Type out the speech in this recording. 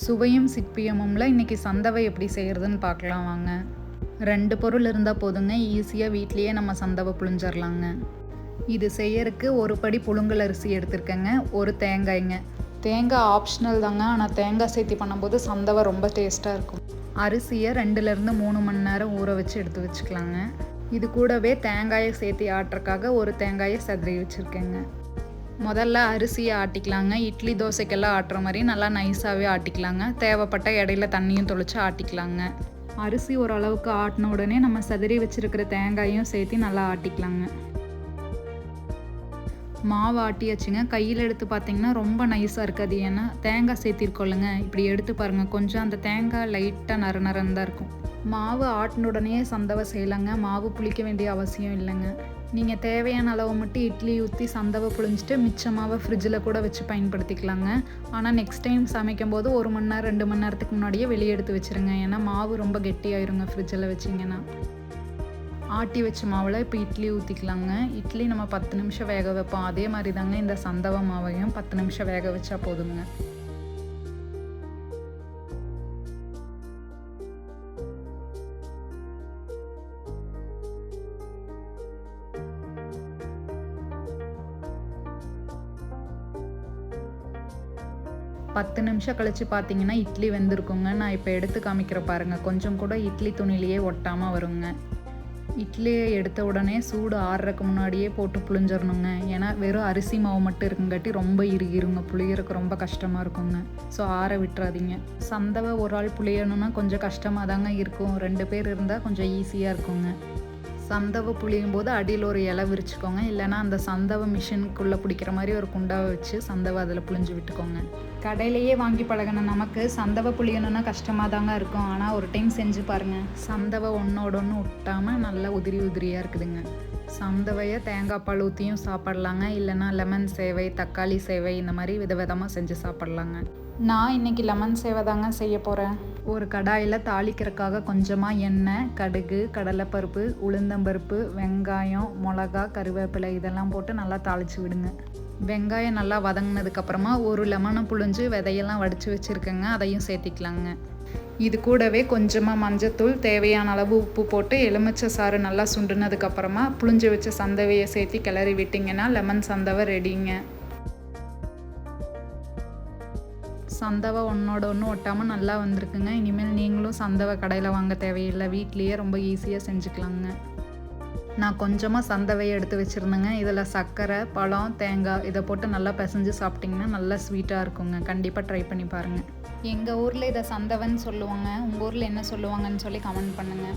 சுவையும் சிற்பியமும்ல இன்றைக்கி சந்தவை எப்படி செய்கிறதுன்னு பார்க்கலாம் வாங்க. ரெண்டு பொருள் இருந்தால் போதுங்க ஈஸியாக வீட்லேயே நம்ம சந்தவை புழிஞ்சிடலாங்க இது செய்யறதுக்கு ஒரு படி புழுங்கல் அரிசி எடுத்திருக்கேங்க ஒரு தேங்காய்ங்க. தேங்காய் ஆப்ஷனல் தாங்க ஆனால் தேங்காய் சேர்த்தி பண்ணும்போது சந்தவை ரொம்ப டேஸ்ட்டாக இருக்கும். அரிசியை ரெண்டுலேருந்து மூணு மணி நேரம் ஊற வச்சு எடுத்து வச்சுக்கலாங்க. இது கூடவே தேங்காயை சேர்த்தி ஆட்டுறக்காக ஒரு தேங்காயை செதறி வச்சுருக்கேங்க. முதல்ல அரிசியை ஆட்டிக்கலாங்க. இட்லி தோசைக்கெல்லாம் ஆட்டுற மாதிரி நல்லா நைஸாகவே ஆட்டிக்கலாங்க. தேவைப்பட்ட இடையில தண்ணியும் தொளிச்சு ஆட்டிக்கலாங்க. அரிசி ஓரளவுக்கு ஆட்டின உடனே நம்ம செதறி வச்சுருக்கிற தேங்காயும் சேர்த்து நல்லா ஆட்டிக்கலாங்க. மாவு ஆட்டியாச்சுங்க. கையில் எடுத்து பார்த்தீங்கன்னா ரொம்ப நைஸாக இருக்காது. ஏன்னா தேங்காய் சேர்த்திருக்கோல்லுங்க இப்படி எடுத்து பாருங்கள் கொஞ்சம் அந்த தேங்காய் லைட்டாக நர நரன்னு தான் இருக்கும். மாவு ஆட்டின உடனே சந்தவை செய்யலாங்க. மாவு புளிக்க வேண்டிய அவசியம் இல்லைங்க. நீங்கள் தேவையான அளவு மட்டும் இட்லி ஊற்றி சந்தவை புழிஞ்சிட்டு மிச்சமாவை ஃப்ரிட்ஜில் கூட வச்சு பயன்படுத்திக்கலாங்க. ஆனால் நெக்ஸ்ட் டைம் சமைக்கும் போது ஒரு மணி நேரம் ரெண்டு மணி நேரத்துக்கு முன்னாடியே வெளியே எடுத்து வச்சுருங்க. ஏன்னா மாவு ரொம்ப கெட்டியாயிருங்க ஃப்ரிட்ஜில் வச்சிங்கன்னா. ஆட்டி வச்ச மாவில் இப்போ இட்லி ஊற்றிக்கலாங்க இட்லி நம்ம பத்து நிமிஷம் வேக வைப்போம். அதே மாதிரி தாங்க இந்த சந்தவ மாவையும் பத்து நிமிஷம் வேக வச்சா போதுங்க. பத்து நிமிஷம் கழித்து பார்த்தீங்கன்னா இட்லி வெந்திருக்குங்க. நான் இப்போ எடுத்து காமிக்கிற பாருங்கள் கொஞ்சம் கூட இட்லி துணிலேயே ஒட்டாமல் வருங்க. இட்லியை எடுத்த உடனே சூடு ஆறுறதுக்கு முன்னாடியே போட்டு புளிஞ்சிடணுங்க ஏன்னா வெறும் அரிசி மாவு மட்டும் இருக்குங்காட்டி ரொம்ப இறுகிருங்க. புளியறக்கு ரொம்ப கஷ்டமாக இருக்குங்க. ஸோ ஆற விட்டுறாதீங்க. சந்தவை ஒரு ஆள் புளியணும்னா கொஞ்சம் கஷ்டமாக தாங்க இருக்கும். ரெண்டு பேர் இருந்தால் கொஞ்சம் ஈஸியாக இருக்குங்க. சந்தவை புளியும் போது அடியில் ஒரு இலை விரிச்சுக்கோங்க. இல்லைனா அந்த சந்தவை மிஷினுக்குள்ளே பிடிக்கிற மாதிரி ஒரு குண்டாவை வச்சு சந்தவை அதில் புளிஞ்சு விட்டுக்கோங்க. கடையிலேயே வாங்கி பழகின நமக்கு சந்தவை புளியணும்னா கஷ்டமாக தாங்க இருக்கும். ஆனால் ஒரு டைம் செஞ்சு பாருங்கள் சந்தவை ஒன்றோட ஒன்று விட்டாமல் நல்லா உதிரி உதிரியாக இருக்குதுங்க. சந்தவையை தேங்காய் பால் ஊற்றியும் சாப்பிட்லாங்க. இல்லைனா லெமன் சேவை தக்காளி சேவை இந்த மாதிரி விதவிதமாக செஞ்சு சாப்பிட்லாங்க. நான் இன்னைக்கு லெமன் சேவை தாங்க செய்ய போகிறேன் ஒரு கடாயில் தாளிக்கிறதுக்காக கொஞ்சமாக எண்ணெய் கடுகு கடலைப்பருப்பு உளுந்தம்பருப்பு வெங்காயம் மிளகா கருவேப்பிலை இதெல்லாம் போட்டு நல்லா தாளித்து விடுங்க. வெங்காயம் நல்லா வதங்கினதுக்கப்புறமா ஒரு லெமனை புழிஞ்சு விதையெல்லாம் வடித்து வச்சுருக்கேங்க. அதையும் சேர்த்திக்கலாங்க. இது கூடவே கொஞ்சமாக மஞ்சத்தூள் தேவையான அளவு உப்பு போட்டு எலுமிச்சை சாறு நல்லா சுண்டுனதுக்கப்புறமா புளிஞ்சு வச்ச சந்தவையை சேர்த்து கிளறி விட்டிங்கன்னா லெமன் சந்தவை ரெடிங்க. சந்தவை ஒன்றோட ஒன்று ஒட்டாமல் நல்லா வந்திருக்குங்க. இனிமேல் நீங்களும் சந்தவை கடையில் வாங்க தேவையில்லை. வீட்லேயே ரொம்ப ஈஸியாக செஞ்சுக்கலாங்க. நான் கொஞ்சமாக சந்தவையை எடுத்து வச்சுருந்தேங்க. இதில் சர்க்கரை பழம் தேங்காய் இதை போட்டு நல்லா பிசைஞ்சு சாப்பிட்டிங்கன்னா நல்லா ஸ்வீட்டாக இருக்குங்க. கண்டிப்பாக ட்ரை பண்ணி பாருங்கள் எங்கள் ஊரில் இதை சந்தவன்னு சொல்லுவாங்க. உங்கள் ஊரில் என்ன சொல்லுவாங்கன்னு சொல்லி கமெண்ட் பண்ணுங்கள்